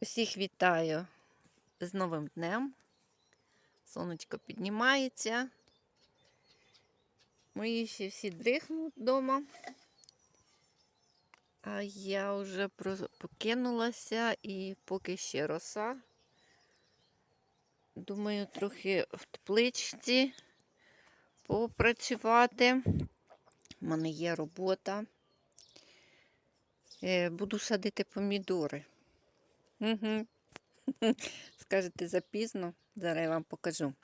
Усіх вітаю з новим днем. Сонечко піднімається. Мої ще всі дрихнуть вдома. А я вже покинулася і поки ще роса. Думаю, трохи в тепличці попрацювати. У мене є робота. Е, Буду садити помідори. Скажете запізно, зараз я вам покажу.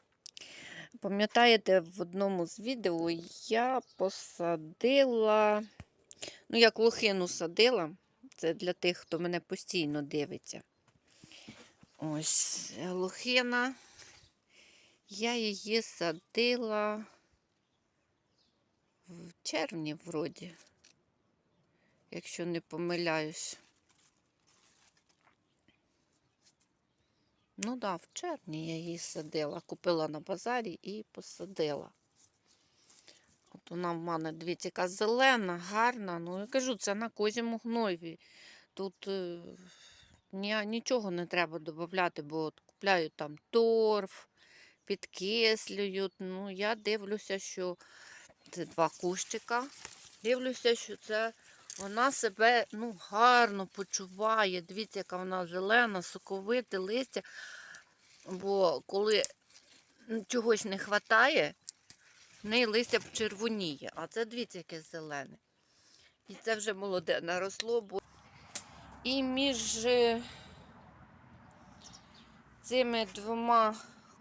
Пам'ятаєте, в одному з відео я посадила, ну, як лохину садила. Це для тих, хто мене постійно дивиться. Ось лохина. Я її садила в червні, вроді, якщо не помиляюсь. Ну да, в червні я її садила. Купила на базарі і посадила. От вона в мене, дивіться, яка зелена, гарна. Ну, я кажу, це на козьому гнові. Тут е, ні, нічого не треба додати, бо от купляю там торф, підкислюють. Ну, я дивлюся, що це два кущика. Дивлюся, що це вона себе ну, гарно почуває. Дивіться, яка вона зелена, соковите листя. Бо коли чогось не вистачає, в неї листя червоніє. А це дивіться, яке зелене. І це вже молоде наросло. Бо... І між е, цими двома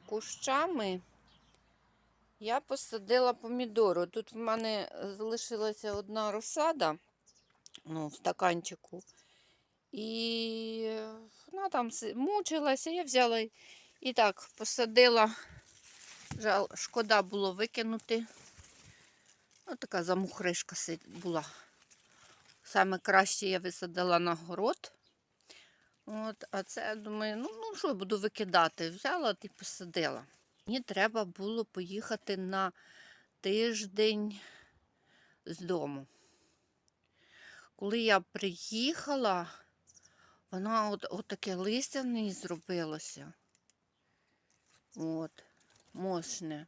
кущами я посадила помідору. Тут в мене залишилася одна розсада ну, в стаканчику. І вона там мучилася, я взяла і- так посадила. Жал, шкода було викинути. Ось така замухришка була. Саме краще я висадила на город. От, а це думаю, ну, ну що я буду викидати? Взяла і посадила. Мені треба було поїхати на тиждень з дому. Коли я приїхала, вона от, от таке листя в неї зробилося. От, мощне.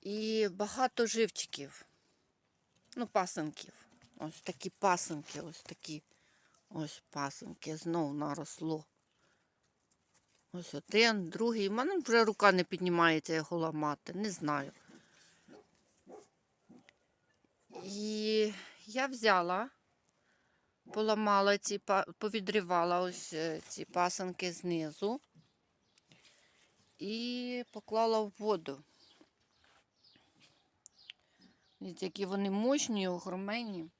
І багато живчиків. Ну, пасенків. Ось такі пасенки, ось такі. Ось пасенки. Знов наросло. Ось один, другий. У мене вже рука не піднімається його ламати. Не знаю. І я взяла, поламала ці, повідривала ось е, ці пасанки знизу і поклала в воду. Які вони мощні, огромені.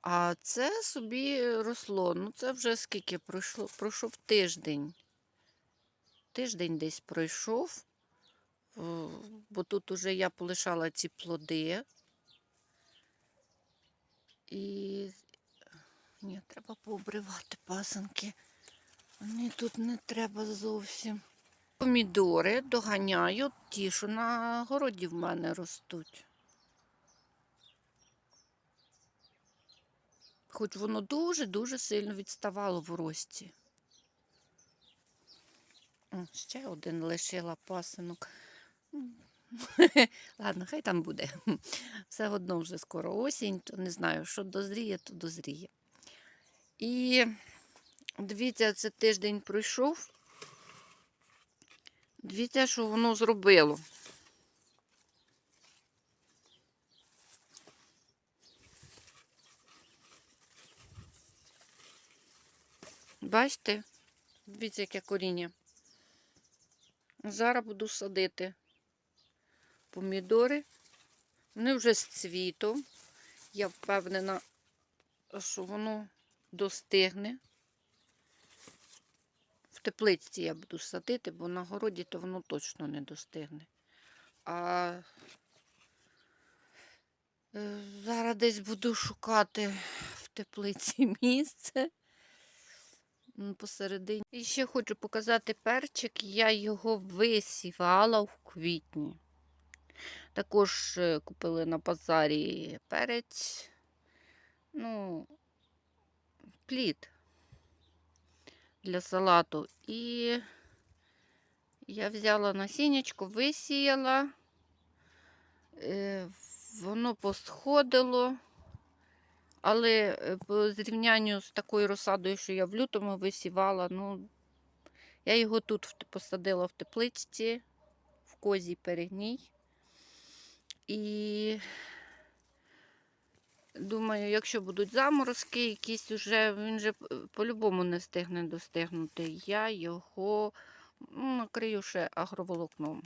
А це собі росло. Ну, це вже скільки пройшло? Пройшов тиждень. Тиждень десь пройшов, бо тут уже я полишала ці плоди. І ні, треба пообривати пасанки. Вони тут не треба зовсім. Помідори доганяю ті, що на городі в мене ростуть. Хоч воно дуже-дуже сильно відставало в рості. Ще один лишила пасинок. Ладно, хай там буде. Все одно вже скоро осінь, то не знаю, що дозріє, то дозріє. І дивіться, це тиждень пройшов. Дивіться, що воно зробило. Бачите? Дивіться, яке коріння. Зараз буду садити помідори. Вони вже з цвітом. Я впевнена, що воно достигне. Теплиці я буду садити, бо на городі то воно точно не достигне. А е, зараз десь буду шукати в теплиці місце посередині. І ще хочу показати перчик. Я його висівала в квітні. Також е, купили на базарі перець. Ну, плід. Для салату. І я взяла насіннячко, висіяла, е, воно посходило. Але е, по зрівнянню з такою розсадою, що я в лютому висівала, ну, я його тут посадила в тепличці, в козій перегній. І думаю, якщо будуть заморозки, якісь уже, він же по-любому не встигне достигнути. Я його накрию ще агроволокном.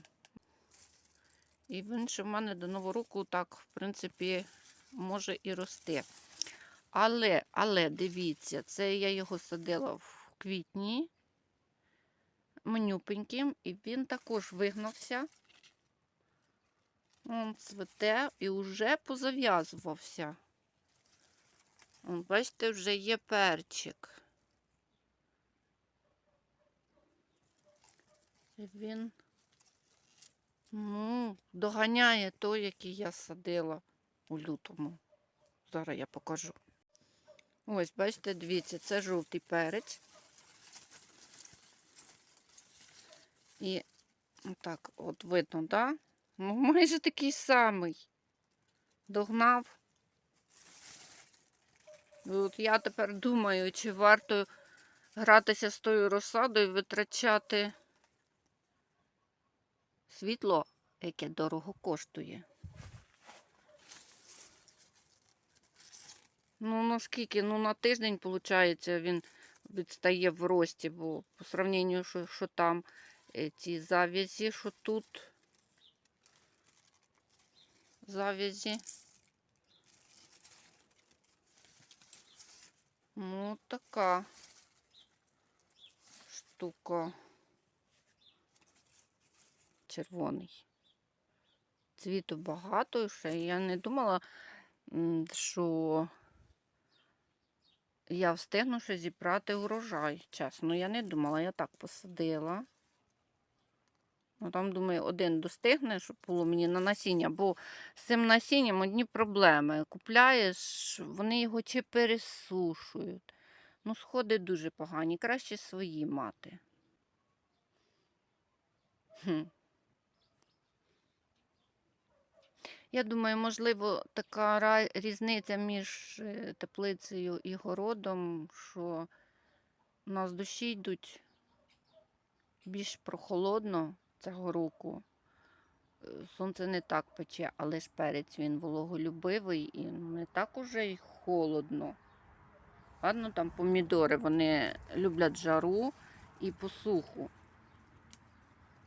І він ще в мене до нового року так, в принципі, може і рости. Але, але дивіться, це я його садила в квітні манюпеньким, і він також вигнався. Он цвете і вже позав'язувався. Он, бачите, вже є перчик. Він ну, доганяє той, який я садила у лютому. Зараз я покажу. Ось, бачите, дивіться, це жовтий перець. І так, от видно? Да? Ну, майже такий самий. Догнав. От я тепер думаю, чи варто гратися з тою розсадою, витрачати світло, яке дорого коштує. Ну, наскільки? Ну, на тиждень, виходить, він відстає в рості, бо по сравненню, що, що там е, ці завязі, що тут завязі. Ну, така штука. Червоний. Цвіту багато ще. Я не думала, що я встигну ще зібрати урожай. Чесно, я не думала, я так посадила. Ну, там, думаю, один достигне, щоб було мені на насіння, бо з цим насінням одні проблеми. Купляєш, вони його чи пересушують. Ну, сходи дуже погані. Краще свої мати. Хм. Я думаю, можливо, така різниця між е, теплицею і городом, що у нас дощі йдуть більш прохолодно цього року. Е, Сонце не так пече, але ж перець він вологолюбивий і не так уже й холодно. Ладно, там помідори, вони люблять жару і посуху.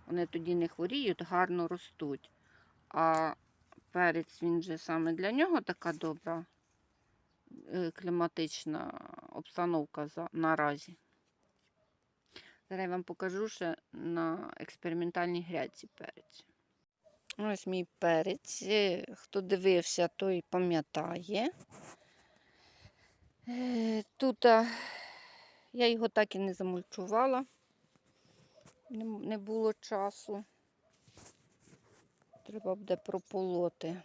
Вони тоді не хворіють, гарно ростуть. А перець він же саме для нього така добра е, кліматична обстановка наразі. Зараз я вам покажу ще на експериментальній грядці перець. Ось мій перець. Е, Хто дивився, той пам'ятає. Е, Тут я його так і не замульчувала. Не, було часу. Треба буде прополоти.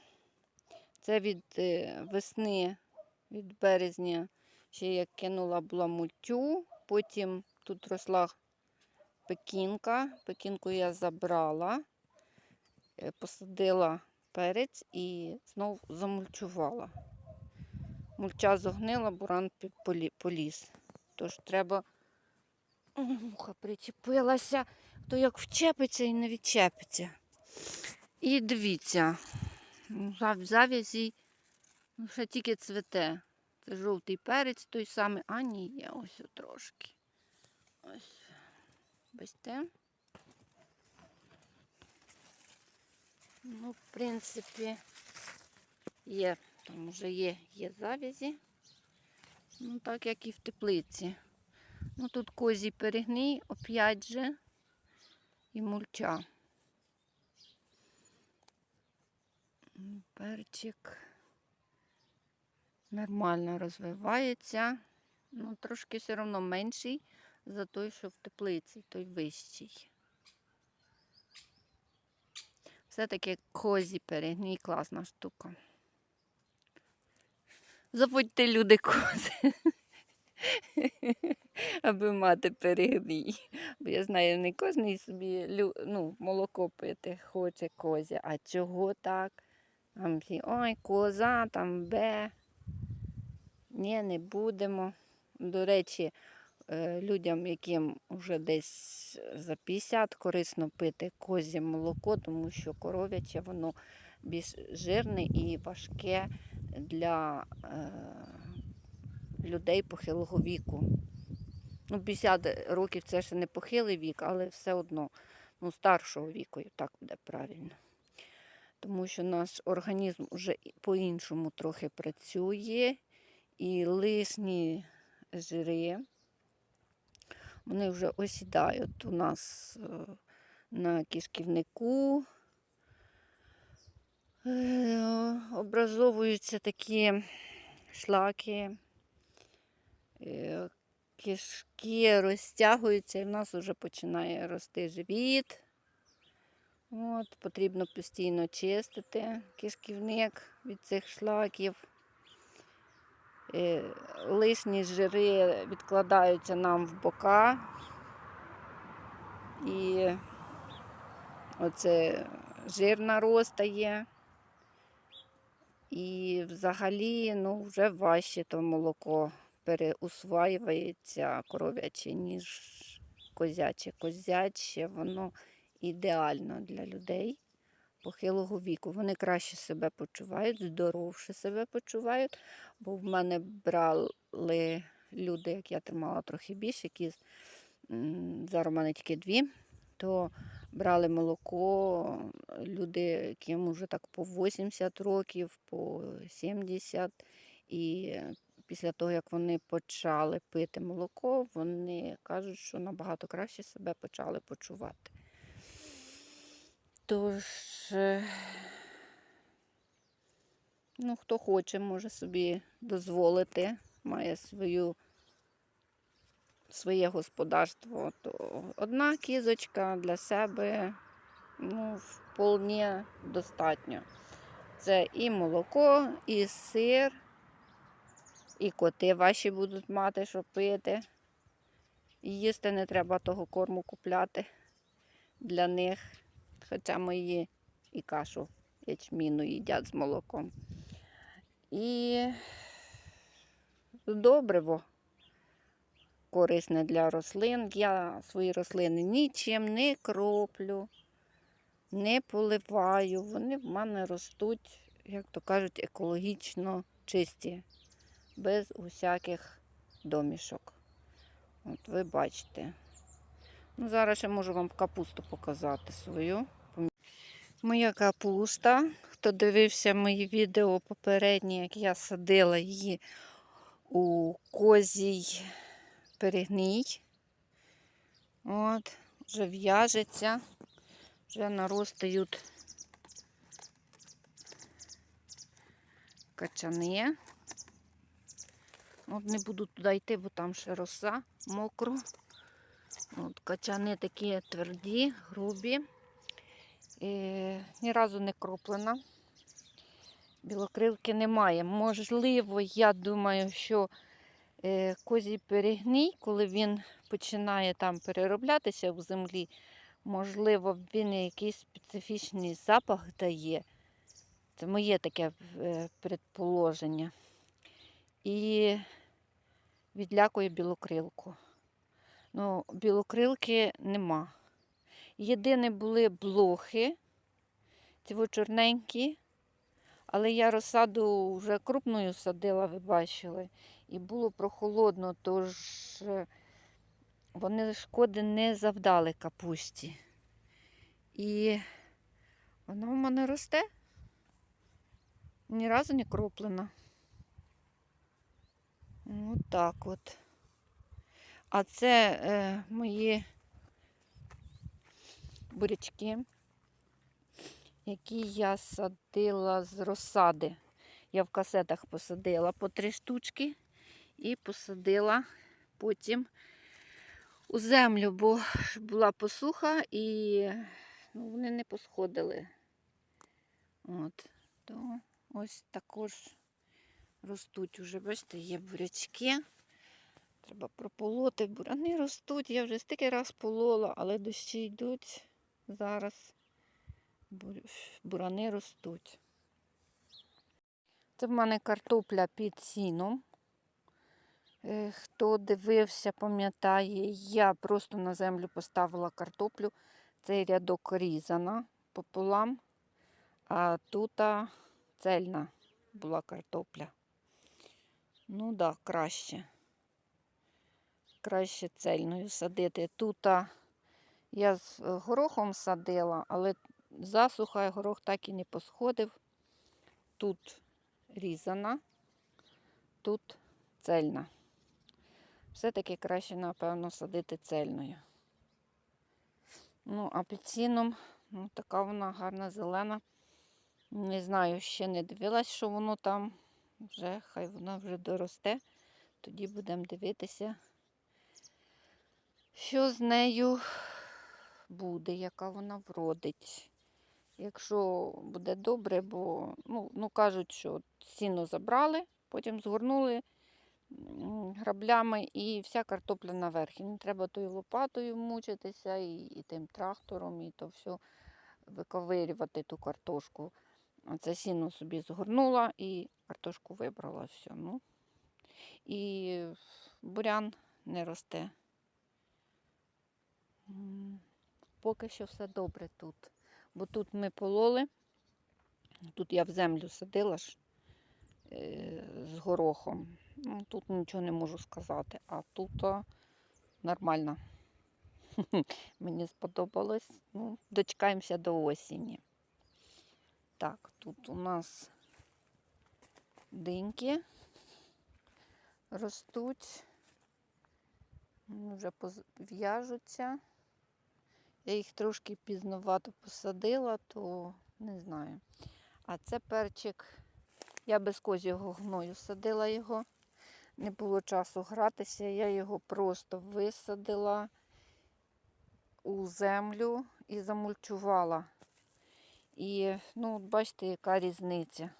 Це від е, весни, від березня, ще я кинула була мультю. Потім тут росла пекінка. Пекінку я забрала, е, посадила перець і знову замульчувала. Мульча зогнила, буран поліз. Тож треба. Муха причепилася, то як вчепиться і не відчепиться. І дивіться, ну, зав- завязі ну, ще тільки цвете. Це жовтий перець той самий, а ні, є ось трошки. Ось. Бачите? Ну, в принципі, є, там вже є, є завязі. Ну, так як і в теплиці. Ну, тут козій перегній, оп'ять же, і мульча. Перчик нормально розвивається. Ну, трошки все одно менший за той, що в теплиці, той вищий. Все-таки козі перегній класна штука. Заводьте люди кози. аби мати перегній. Бо я знаю, не кожен собі ну, молоко пити хоче козя. А чого так? Там всі, ой, коза, там бе. Ні, не будемо. До речі, людям, яким вже десь за 50, корисно пити козє молоко, тому що коров'яче воно більш жирне і важке для е, людей похилого віку. Ну, 50 років це ще не похилий вік, але все одно ну, старшого віку, так буде правильно. Тому що наш організм вже по-іншому трохи працює, і лишні жири, вони вже осідають у нас е, на кишківнику. Е, Образовуються такі шлаки, е, кишки розтягуються, і в нас вже починає рости живіт. От, потрібно постійно чистити кишківник від цих шлаків. Е, Лишні жири відкладаються нам в бока. І оце жир наростає. І взагалі ну, вже важче то молоко переусваюється коров'яче, ніж козяче. Козяче, воно ідеально для людей похилого віку. Вони краще себе почувають, здоровше себе почувають, бо в мене брали люди, як я тримала трохи більше, які зараз в мене тільки дві, то брали молоко люди, яким вже так по 80 років, по 70. І після того, як вони почали пити молоко, вони кажуть, що набагато краще себе почали почувати. Тож, е, ну, хто хоче, може собі дозволити, має свою, своє господарство, то одна кізочка для себе ну, вполне достатньо. Це і молоко, і сир, і коти ваші будуть мати, що пити. І їсти не треба того корму купляти для них. Хоча мої і кашу ячміну їдять з молоком. І добриво корисне для рослин. Я свої рослини нічим не кроплю, не поливаю. Вони в мене ростуть, як то кажуть, екологічно чисті, без усяких домішок. От ви бачите. Ну, зараз ще можу вам капусту показати свою. Моя капуста. Хто дивився мої відео попередні, як я садила її у козій перегній. От, вже в'яжеться, вже наростають качани. От не буду туди йти, бо там ще роса мокро. От, качани такі тверді, грубі. Ні разу не кроплена. Білокрилки немає. Можливо, я думаю, що е, козій перегній, коли він починає там перероблятися в землі, можливо, він якийсь специфічний запах дає. Це моє таке е, предположення. І відлякує білокрилку. Ну, білокрилки нема. Єдине були блохи, ці чорненькі, але я розсаду вже крупною садила, ви бачили, і було прохолодно, тож е, вони шкоди не завдали капусті. І вона в мене росте. Ні разу не кроплена. От так от. А це е, мої бурячки, які я садила з розсади. Я в касетах посадила по три штучки і посадила потім у землю, бо була посуха і ну, вони не посходили. От, то ось також ростуть уже, бачите, є бурячки. Треба прополоти. Бурани ростуть. Я вже стільки раз полола, але дощі йдуть зараз. Бу- Бурани ростуть. Це в мене картопля під сіном. Е, Хто дивився, пам'ятає, я просто на землю поставила картоплю. Цей рядок різана пополам, а тут цельна була картопля. Ну так, да, краще. Краще цельною садити. Тут я з е, горохом садила, але засуха горох так і не посходив. Тут різана, тут цельна. Все-таки краще, напевно, садити цельною. Ну, апельсином, ну, така вона гарна зелена. Не знаю, ще не дивилась, що воно там. Вже, хай вона вже доросте. Тоді будемо дивитися, що з нею буде, яка вона вродить. Якщо буде добре, бо ну, ну кажуть, що сіно забрали, потім згорнули граблями і вся картопля наверх. І не треба тою лопатою мучитися, і, і тим трактором, і то все виковирювати ту картошку. А це сіно собі згорнула і картошку вибрала все. Ну. І бурян не росте. Поки що все добре тут. Бо тут ми пололи, тут я в землю садила ж е, з горохом. Ну, тут нічого не можу сказати, а тут нормально. Мені сподобалось. Ну, дочекаємося до осені. Так, тут у нас диньки ростуть, вже в'яжуться. Я їх трошки пізновато посадила, то не знаю. А це перчик. Я без козього гною садила його. Не було часу гратися. Я його просто висадила у землю і замульчувала. І, ну, бачите, яка різниця.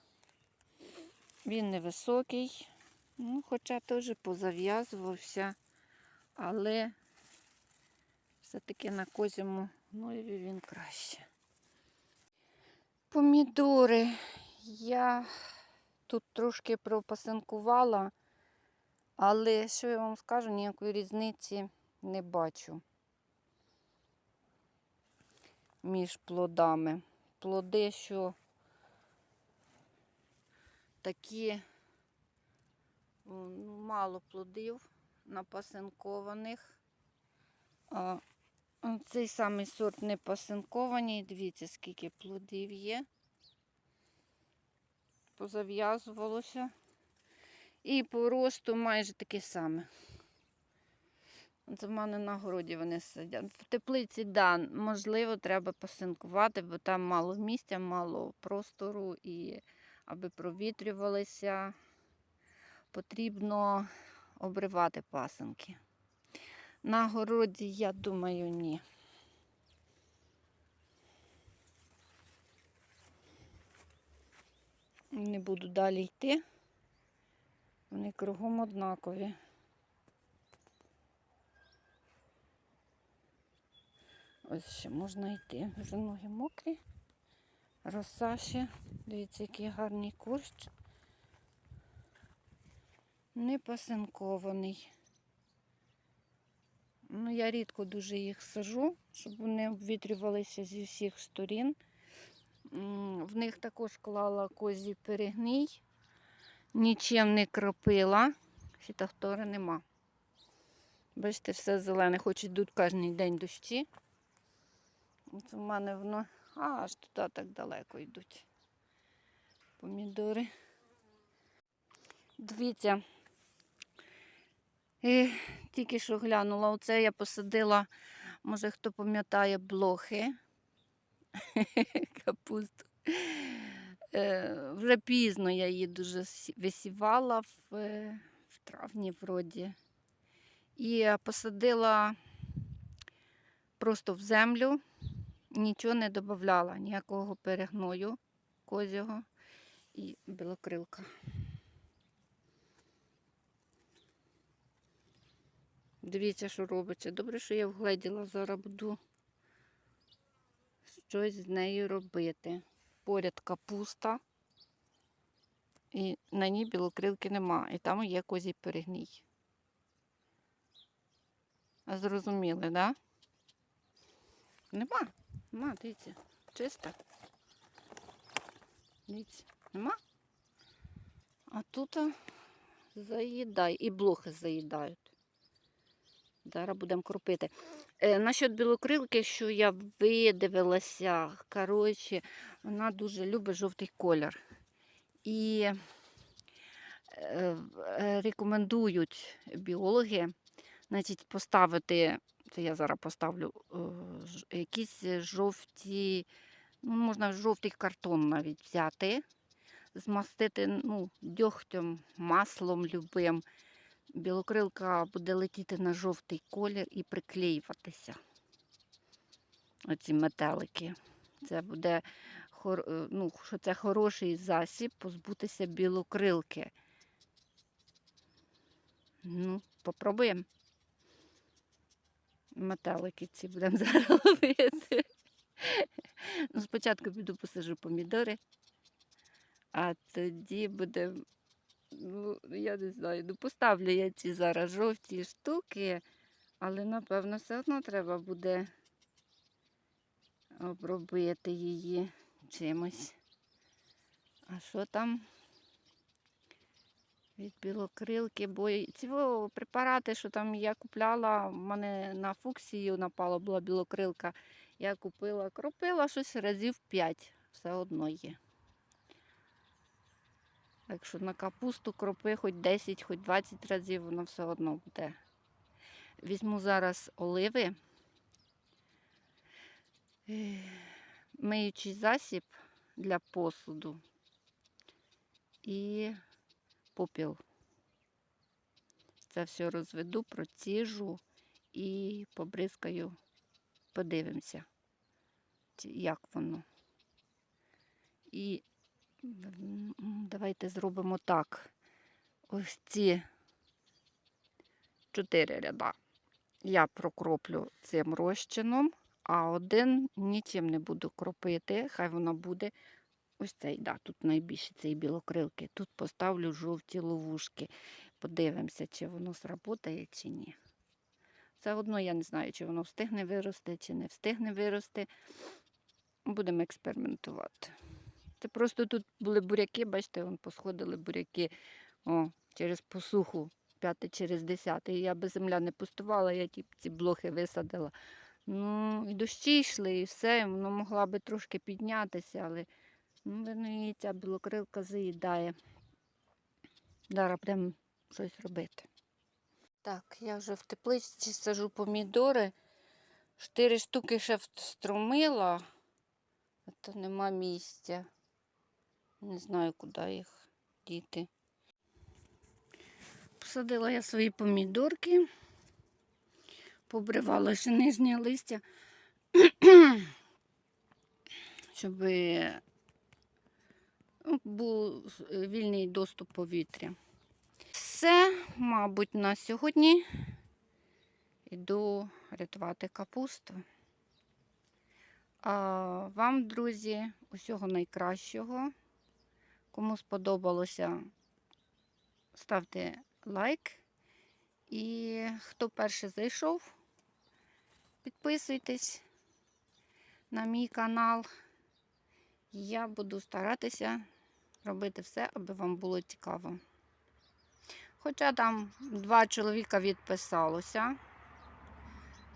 Він невисокий, ну, хоча теж позав'язувався, але все-таки на козьому гноєві він краще. Помідори я тут трошки пропасинкувала, але що я вам скажу, ніякої різниці не бачу між плодами. Плоди, що такі ну, мало плодів напасинкованих. Цей самий сорт не пасинкований. Дивіться, скільки плодів є. Позав'язувалося. І по росту майже таке саме. Це в мене на городі вони сидять. В теплиці, да, можливо, треба пасинкувати, бо там мало місця, мало простору, і аби провітрювалися, потрібно обривати пасинки. На городі, я думаю, ні. Не буду далі йти. Вони кругом однакові. Ось ще можна йти. Вже ноги мокрі. Роса ще. Дивіться, який гарний кущ. Не пасинкований. Ну, я рідко дуже їх сажу, щоб вони обвітрювалися зі всіх сторін. В них також клала козі перегній, нічим не кропила. Фітофтори нема. Бачите, все зелене, хоч йдуть кожен день дощі. От у мене воно а, аж туди так далеко йдуть. Помідори. Дивіться, і тільки що глянула, оце я посадила, може хто пам'ятає, блохи. Капусту. Е, вже пізно я її дуже висівала в, е, в травні вроді. І посадила просто в землю, нічого не додавала, ніякого перегною козього і білокрилка. Дивіться, що робиться. Добре, що я вгледіла, зараз буду щось з нею робити. Поряд капуста. І на ній білокрилки нема. І там є козій перегній. А Зрозуміли, так? Да? Нема. Нема, дивіться. Чиста. Дивіться, нема. А тут заїдай. І блохи заїдають. Зараз будемо кропити. Е, насчет білокрилки, що я видивилася, коротше, вона дуже любить жовтий колір. І е, е, рекомендують біологи, значить, поставити, це я зараз поставлю, якісь жовті, ну, можна жовтий картон навіть взяти, змастити ну, дьогтем, маслом любим. Білокрилка буде летіти на жовтий колір і приклеюватися. Оці метелики. Це буде е, ну, що це хороший засіб позбутися білокрилки. Ну, попробуємо. Метелики ці будемо зараз ловити. Ну, спочатку піду посажу помідори, а тоді буде, ну, я не знаю, ну поставлю я ці зараз жовті штуки, але напевно все одно треба буде обробити її чимось. А що там? Від білокрилки, бо ці препарати, що там я купляла, в мене на фуксію напала була білокрилка. Я купила, кропила щось разів 5, все одно є. Так що на капусту кропи хоч 10, хоч 20 разів, воно все одно буде. Візьму зараз оливи, е, миючий засіб для посуду і попіл. Це все розведу, проціжу і побризкаю, подивимося, як воно. І давайте зробимо так. Ось ці чотири ряда я прокроплю цим розчином, а один нічим не буду кропити. Хай вона буде ось цей, да, тут найбільше цієї білокрилки. Тут поставлю жовті ловушки. Подивимося, чи воно сработає, чи ні. Все одно я не знаю, чи воно встигне вирости, чи не встигне вирости. Будемо експериментувати. Це просто тут були буряки, бачите, вон посходили буряки о, через посуху, п'яте через десяте. І я би земля не пустувала, я ті, ці блохи висадила. Ну, і дощі йшли, і все, воно могла би трошки піднятися, але ну, видно, ця білокрилка заїдає. Зараз будемо щось робити. Так, я вже в тепличці сажу помідори. Чотири штуки ще встромила, а то нема місця. Не знаю, куди їх діти. Посадила я свої помідорки, побривала ще нижнє листя, щоб ну, був вільний доступ повітря. Все, мабуть, на сьогодні йду рятувати капусту. А вам, друзі, усього найкращого. Кому сподобалося, ставте лайк. І хто перший зайшов, підписуйтесь на мій канал. Я буду старатися робити все, аби вам було цікаво. Хоча там два чоловіка відписалося.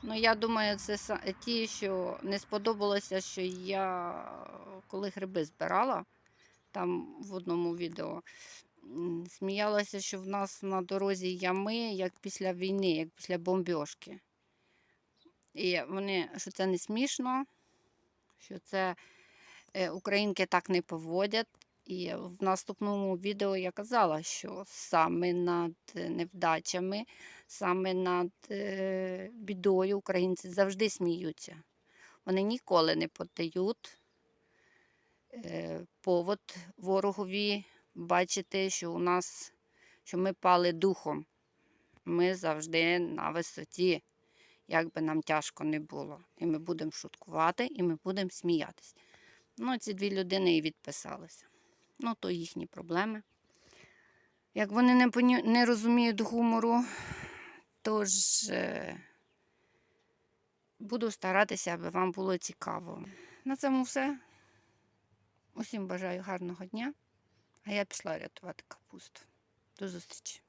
Ну, я думаю, це ті, що не сподобалося, що я коли гриби збирала, там в одному відео сміялася, що в нас на дорозі ями, як після війни, як після бомбьошки. І вони, що це не смішно, що це е, українки так не поводять. І в наступному відео я казала, що саме над е, невдачами, саме над е, бідою українці завжди сміються. Вони ніколи не подають повод ворогові бачити, що у нас, що ми пали духом. Ми завжди на висоті, як би нам тяжко не було. І ми будемо шуткувати, і ми будемо сміятись. Ну, ці дві людини і відписалися. Ну, то їхні проблеми. Як вони не, поні... не розуміють гумору, тож е... буду старатися, аби вам було цікаво. На цьому все. Усім бажаю гарного дня. А я пішла рятувати капусту. До зустрічі!